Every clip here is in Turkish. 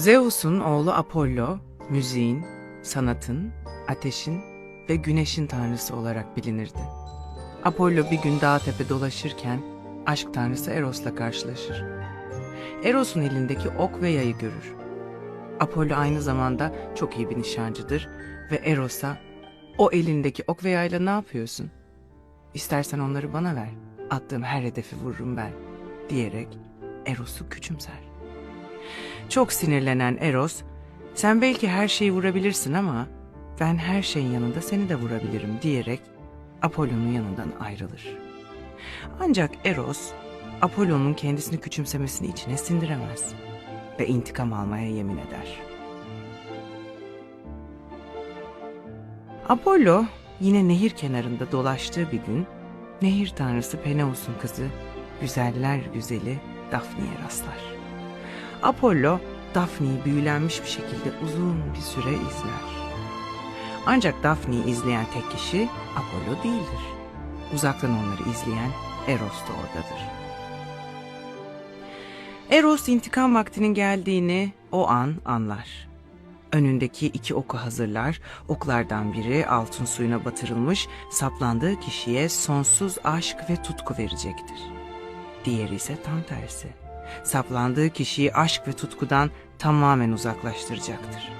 Zeus'un oğlu Apollo, müziğin, sanatın, ateşin ve güneşin tanrısı olarak bilinirdi. Apollo bir gün dağ tepe dolaşırken aşk tanrısı Eros'la karşılaşır. Eros'un elindeki ok ve yayı görür. Apollo aynı zamanda çok iyi bir nişancıdır ve Eros'a o elindeki ok ve yayla ne yapıyorsun? İstersen onları bana ver. Attığım her hedefi vururum ben diyerek Eros'u küçümser. Çok sinirlenen Eros, sen belki her şeyi vurabilirsin ama ben her şeyin yanında seni de vurabilirim diyerek Apollon'un yanından ayrılır. Ancak Eros, Apollon'un kendisini küçümsemesini içine sindiremez ve intikam almaya yemin eder. Apollo yine nehir kenarında dolaştığı bir gün nehir tanrısı Peneus'un kızı güzeller güzeli Daphne'ye rastlar. Apollo Daphne'yi büyülenmiş bir şekilde uzun bir süre izler. Ancak Daphne'yi izleyen tek kişi Apollo değildir. Uzaktan onları izleyen Eros da oradadır. Eros intikam vaktinin geldiğini o an anlar. Önündeki iki oku hazırlar. Oklardan biri altın suyuna batırılmış, saplandığı kişiye sonsuz aşk ve tutku verecektir. Diğeri ise tam tersi. Saplandığı kişiyi aşk ve tutkudan tamamen uzaklaştıracaktır.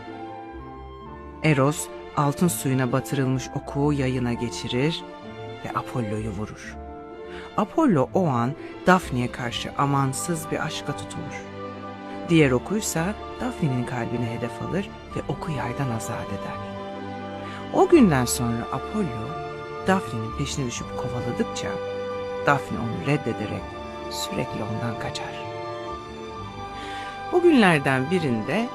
Eros altın suyuna batırılmış oku yayına geçirir ve Apollo'yu vurur. Apollo o an Daphne'ye karşı amansız bir aşka tutulur. Diğer okuysa Daphne'nin kalbine hedef alır ve oku yaydan azat eder. O günden sonra Apollo Daphne'nin peşine düşüp kovaladıkça Daphne onu reddederek sürekli ondan kaçar. O günlerden birinde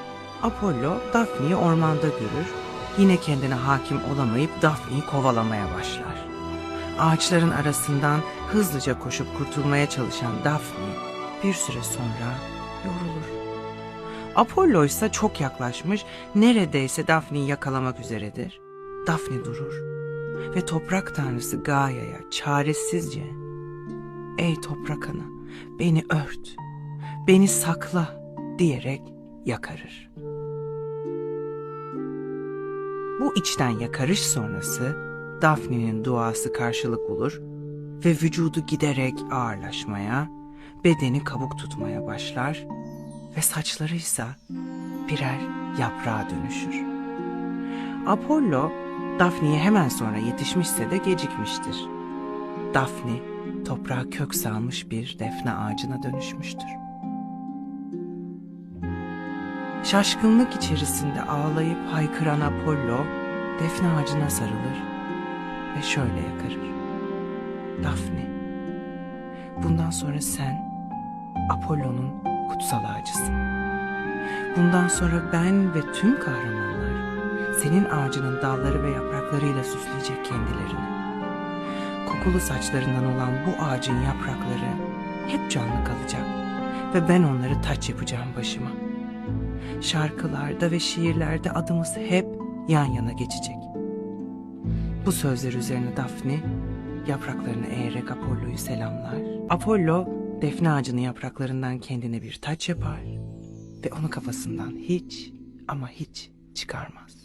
Apollo Daphne'yi ormanda görür, yine kendine hakim olamayıp Daphne'yi kovalamaya başlar. Ağaçların arasından hızlıca koşup kurtulmaya çalışan Daphne bir süre sonra yorulur. Apollo ise çok yaklaşmış, neredeyse Daphne'yi yakalamak üzeredir. Daphne durur ve toprak tanrısı Gaia'ya çaresizce ''Ey toprak ana, beni ört, beni sakla.'' Diyerek yakarır. Bu içten yakarış sonrası Daphne'nin duası karşılık bulur ve vücudu giderek ağırlaşmaya, bedeni kabuk tutmaya başlar ve saçları ise birer yaprağa dönüşür. Apollo, Daphne'ye hemen sonra yetişmişse de gecikmiştir. Daphne, toprağa kök salmış bir defne ağacına dönüşmüştür. Şaşkınlık içerisinde ağlayıp haykıran Apollo, defne ağacına sarılır ve şöyle yakarır. Daphne, bundan sonra sen Apollo'nun kutsal ağacısın. Bundan sonra ben ve tüm kahramanlar senin ağacının dalları ve yapraklarıyla süsleyecek kendilerini. Kokulu saçlarından olan bu ağacın yaprakları hep canlı kalacak ve ben onları taç yapacağım başıma. Şarkılarda ve şiirlerde adımız hep yan yana geçecek. Bu sözler üzerine Daphne yapraklarını eğerek Apollo'yu selamlar. Apollo defne ağacının yapraklarından kendine bir taç yapar ve onu kafasından hiç ama hiç çıkarmaz.